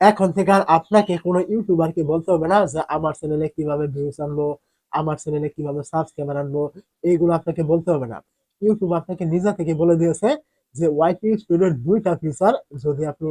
এখন থেকে আর আপনাকে কোনো ইউটিউবারকে বলতে হবে না যে আমার চ্যানেলে কীভাবে ভিউজ আনব, আমার চ্যানেলে কীভাবে সাবস্ক্রাইবার আনব, এইগুলো আপনাকে বলতে হবে না। ইউটিউব আপনাকে নিজে থেকে বলে দিয়েছে যে ওয়াইটি স্টুডিওর দুইটা ফিচার যদি আপনি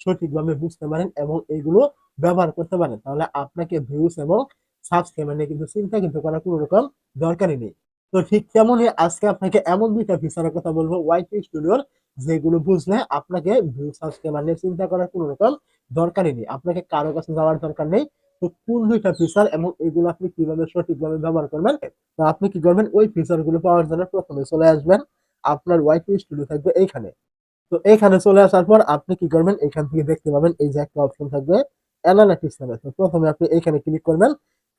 সঠিকভাবে বুঝতে পারেন এবং এইগুলো ব্যবহার করতে পারেন, তাহলে আপনাকে ভিউস এবং সাবস্ক্রাইবার নিয়ে কিন্তু চিন্তা কিন্তু করার কোনো রকম দরকারই নেই। তো ঠিক তেমনই আজকে আপনাকে এমন দুইটা ফিচারের কথা বলব। ওয়াইটি স্টুডিওর যেগুলো বুঝলে আপনাকে ভিউ সাবস্ক্রাইবার নিয়ে চিন্তা করার কোনো রকম দরকারই নেই। আপনাকে কারও কাছে যাওয়ার দরকার নেই। তো কোন দুইটা ফিচার এবং এগুলো আপনি কীভাবে সঠিকভাবে ব্যবহার করবেন তো আপনি কি করবেন, ওই ফিচারগুলো পাওয়ার জন্য প্রথমে চলে আসবেন আপনার ওয়াইফাই স্টুডিও থাকবে এইখানে। তো এইখানে চলে আসার পর আপনি কি করবেন এখান থেকে দেখতে পাবেন এই যে একটা অপশন থাকবে অ্যানালাইটিক্স নামে। তো প্রথমে আপনি এইখানে ক্লিক করবেন,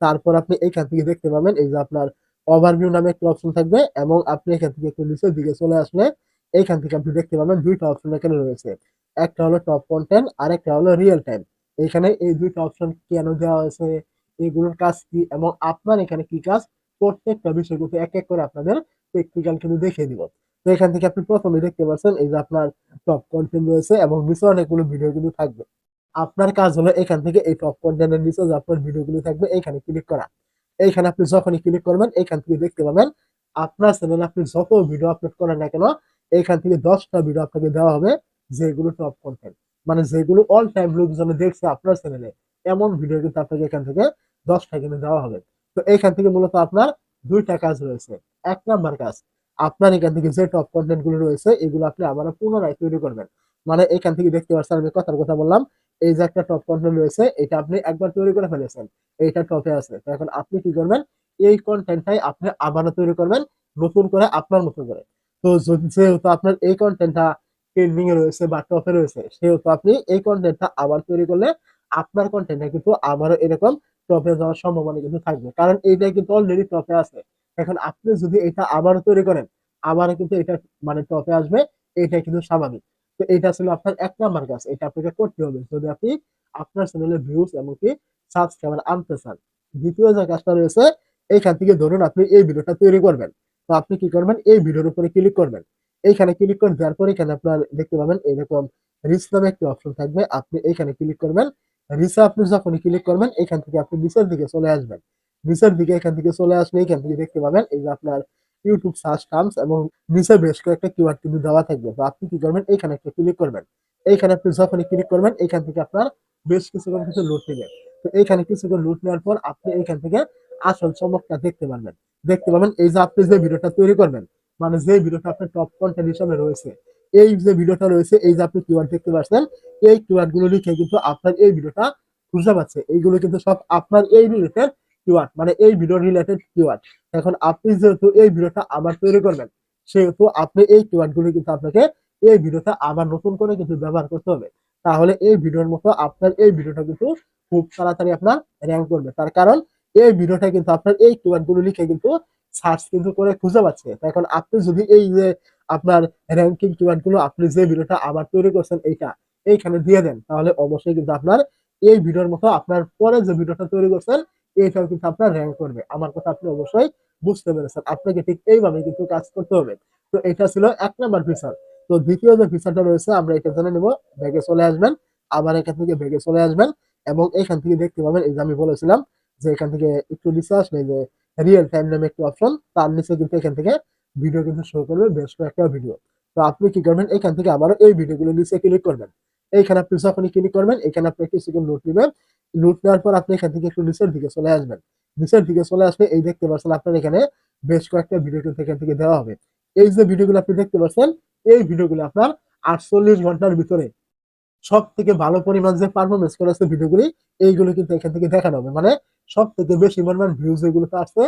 তারপর আপনি এইখান থেকে দেখতে পাবেন এই যে আপনার ওভারভিউ নামে একটা অপশন থাকবে এবং আপনি এখান থেকে একটু নিচের দিকে চলে আসলে এইখান থেকে আপনি দেখতে পাবেন দুইটা অপশন এখানে রয়েছে। একটা হলো টপ কন্টেন্ট আর একটা হলো রিয়েল টাইম এখানে এই দুইটা অপশন কেন দেওয়া হয়েছে? এগুলোর কাজ কি? এবং আপনার এখানে কি কাজ? প্রত্যেকটা বিষয় কিন্তু এক এক করে আপনাদের প্র্যাকটিক্যাল কিন্তু দেখিয়ে দিব। তো এখান থেকে আপনি প্রথমে দেখতে পাচ্ছেন এই যে আপনার টপ কন্টেন্ট রয়েছে এবং নিচে অনেকগুলো ভিডিও কিন্তু থাকবে। আপনার কাজ হলো এখান থেকে এই টপ কন্টেন্টের নিচে যে আপনার ভিডিওগুলো থাকবে, এইখানে ক্লিক করা। এইখানে আপনি যখনই ক্লিক করবেন, এইখান থেকে দেখতে পাবেন, আপনার চ্যানেলে আপনি যত ভিডিও আপলোড করেন না কেন এইখান থেকে দশটা ভিডিও আপনাকে দেওয়া হবে যেগুলো টপ কন্টেন্ট মানে যেগুলো অল টাইম লোকজনে দেখছে আপনার চ্যানেলে এমন ভিডিও কিন্তু আপনাকে এখান থেকে দশটা কিন্তু দেওয়া হবে। তো এখান থেকে মূলত আপনার দুইটা কাজ রয়েছে। এক নাম্বার কাজ, আপনার এখান থেকে যে টপ কন্টেন্টগুলো রয়েছে, এগুলো আপনি আবার পুনরায় তৈরি করবেন। মানে এখান থেকে দেখতে পাচ্ছেন, আমি কথার কথা বললাম, এই যে একটা টপ কন্টেন্ট রয়েছে, এটা আপনি একবার তৈরি করে ফেলেছেন, এইটা টপে আছে। তো এখন আপনি কি করবেন, এই কন্টেন্টটাই আপনি আবারও তৈরি করবেন, নতুন করে আপনার মতো করে। তো যেহেতু আপনার এই কন্টেন্টটা ট্রেন্ডিং এ রয়েছে বা টপে রয়েছে সেহেতু আপনি এই কন্টেন্টটা আবার তৈরি করলে আপনার কন্টেন্টটা কিন্তু আবারও এরকম টপে যাওয়ার সম্ভাবনা কিন্তু থাকবে। কারণ এইটা কিন্তু অলরেডি টপে আছে। এখন আপনি যদি এটা আবারও তৈরি করেন, আবারও কিন্তু এটা মানে টপে আসবে এটা কিন্তু স্বাভাবিক। তো এটা ছিল আপনার এক নাম্বার কাজ, এটা আপনাকে করতে হবে। যদি আপনি আপনার চ্যানেলে ভিউজ এমনকি সাবস্ক্রাইবার আনতে চান, দ্বিতীয় যে কাজটা রয়েছে, এইখান থেকে ধরুন আপনি এই ভিডিওটা তৈরি করবেন। তো আপনি কি করবেন? এই ভিডিওর উপরে ক্লিক করবেন। এইখানে ক্লিক করে দেওয়ার পর এখানে আপনার দেখতে পাবেন এরকম রিচ নামে একটি অপশন থাকবে। আপনি এইখানে ক্লিক করবেন। রিচে আপনি যখন ক্লিক করবেন, এখান থেকে আপনি নিচের দিকে চলে আসবেন। নিচের দিকে এখান থেকে চলে আসলে এখান থেকে দেখতে পাবেন এই যে আপনার ইউটিউব সার্চ টার্মস এবং নিচে বেশ কয়েকটা কিওয়ার্ড কিন্তু দেওয়া থাকবে। তো আপনি কি করবেন? এইখানে একটা ক্লিক করবেন। এইখানে আপনি যখনই ক্লিক করবেন এইখান থেকে আপনার বেশ কিছুক্ষণ কিছু লুট নেবে। তো এইখানে কিছুক্ষণ লুট নেওয়ার পর আপনি এইখান থেকে আসল চমকটা দেখতে পারবেন। দেখতে পাবেন এই যে আপনি যে ভিডিওটা তৈরি করবেন। মানে যে ভিডিওটা আপনার টপ কন্টেন্ট হিসাবে রয়েছে, এই যে ভিডিওটা রয়েছে, এই যে আপনি কিওয়ার্ড দেখতে পাচ্ছেন, এই কিওয়ার্ডগুলো লিখে কিন্তু আপনার এই ভিডিওটা খুঁজে পাচ্ছে। এইগুলো কিন্তু সব আপনার এই রিলেটেড কিওয়ার্ড মানে এই ভিডিও রিলেটেড কিওয়ার্ড এখন আপনি যেহেতু এই ভিডিওটা আবার তৈরি করবেন, সেহেতু আপনি এই কিওয়ার্ডগুলো কিন্তু আপনাকে এই ভিডিওটা আবার নতুন করে কিন্তু ব্যবহার করতে হবে। তাহলে এই ভিডিওর মতো আপনার এই ভিডিওটা কিন্তু খুব তাড়াতাড়ি আপনার র্যাঙ্ক করবে। তার কারণ এই ভিডিওটা কিন্তু আপনার এই কিওয়ার্ডগুলো লিখে কিন্তু সার্চ কিন্তু করে খুঁজে পাচ্ছে। এখন আপনি যদি এই যে আপনার র্যাঙ্কিং কিওয়ার্ডগুলো আপনি যে ভিডিওটা আবার তৈরি করছেন এইটা, এইখানে দিয়ে দেন, তাহলে অবশ্যই কিন্তু আপনার এই ভিডিওর মতো আপনার পরে যে ভিডিওটা তৈরি করছেন, এইটাও কিন্তু আপনার র্যাঙ্ক করবে। আমার কথা আপনি অবশ্যই বুঝতে পেরেছেন। আপনাকে ঠিক এইভাবে কিন্তু কাজ করতে হবে। তো এটা ছিল এক নাম্বার ফিচার তো দ্বিতীয় যে ফিচারটা রয়েছে, আমরা এটা জেনে নেব। ব্যাগে চলে আসবেন, আবার এখান থেকে ব্যাগে চলে আসবেন, এবং এখান থেকে দেখতে পাবেন, এই যে আমি বলেছিলাম যে এখান থেকে একটু নিচে আসলে যে রিয়েল টাইম নামে একটি অপশন তার নিচে কিন্তু এখান থেকে ভিডিও কিন্তু শো করবে বেশ কয়েকটা ভিডিও তো আপনি কি করবেন? এখান থেকে আবারও এই ভিডিওগুলো নিচে ক্লিক করবেন। এইখানে আপনি যখনই ক্লিক করবেন, এখানে আপনি কিছুক্ষণ নোট নেবেন। নোট নেওয়ার পর আপনি এখান থেকে একটু নিচের দিকে চলে আসবেন। নিচের দিকে চলে আসলে এই দেখতে পাচ্ছেন আপনার এখানে বেশ কয়েকটা ভিডিও কিন্তু এখান থেকে দেওয়া হবে। এই যে ভিডিওগুলো আপনি দেখতে পাচ্ছেন, এই ভিডিওগুলো আপনার আটচল্লিশ ঘণ্টার ভিতরে সব থেকে ভালো পরিমাণ যে পারফরমেন্স করেছে ভিডিওগুলি এইগুলো কিন্তু এখান থেকে দেখানো হবে। মানে সব থেকে বেশি পরিমাণ ভিউজ যেগুলো আসছে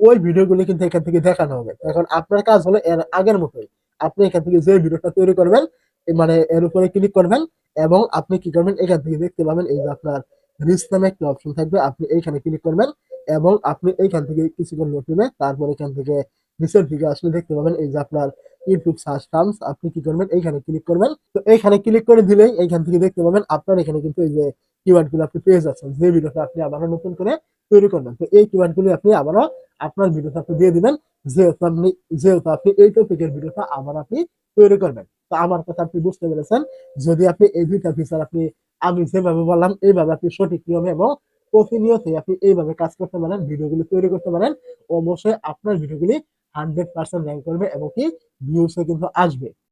ওই ভিডিওগুলো কিন্তু এখান থেকে দেখানো হবে। এখন আপনার কাজ হলো এর আগের মতোই, আপনি এখান থেকে যে ভিডিওটা তৈরি করবেন মানে এর উপরে ক্লিক করবেন এবং আপনি কি করবেন, এখান থেকে দেখতে পাবেন এই যে আপনার রিস নামে একটা অপশন থাকবে, আপনি এইখানে ক্লিক করবেন এবং আপনি এইখান থেকে কিছুক্ষণ নোট নেবে তারপর এখান থেকে নিচের দিকে আসলে দেখতে পাবেন। এই যে আপনার ইউটিউব সার্চ টার্মস আপনি কি করবেন? এইখানে ক্লিক করবেন। তো এইখানে ক্লিক করে দিলেই এইখান থেকে দেখতে পাবেন আপনার এখানে কিন্তু এই যে কিওয়ার্ডগুলো আপনি পেয়ে যাচ্ছেন। যে ভিডিওটা আপনি আবারও নতুন করে তৈরি করবেন। তো এই কিওয়ার্ডগুলো আপনি আবারও আপনার ভিডিওতে আপনি দিয়ে দিবেন। যেহেতু আপনি যেহেতু আপনি এই টপিকের ভিডিওটা আবার আপনি তৈরি করবেন। তো আমার কথা আপনি বুঝতে পেরেছেন। যদি আপনি এই দুইটা ফিচার আপনি আমি যেভাবে বললাম এইভাবে আপনি সঠিক নিয়মে এবং প্রতিনিয়তই আপনি এইভাবে কাজ করতে পারেন, ভিডিওগুলি তৈরি করতে পারেন। অবশ্যই আপনার ভিডিওগুলি 100% র্যাঙ্ক করবে এবং কি ভিউসে কিন্তু আসবে।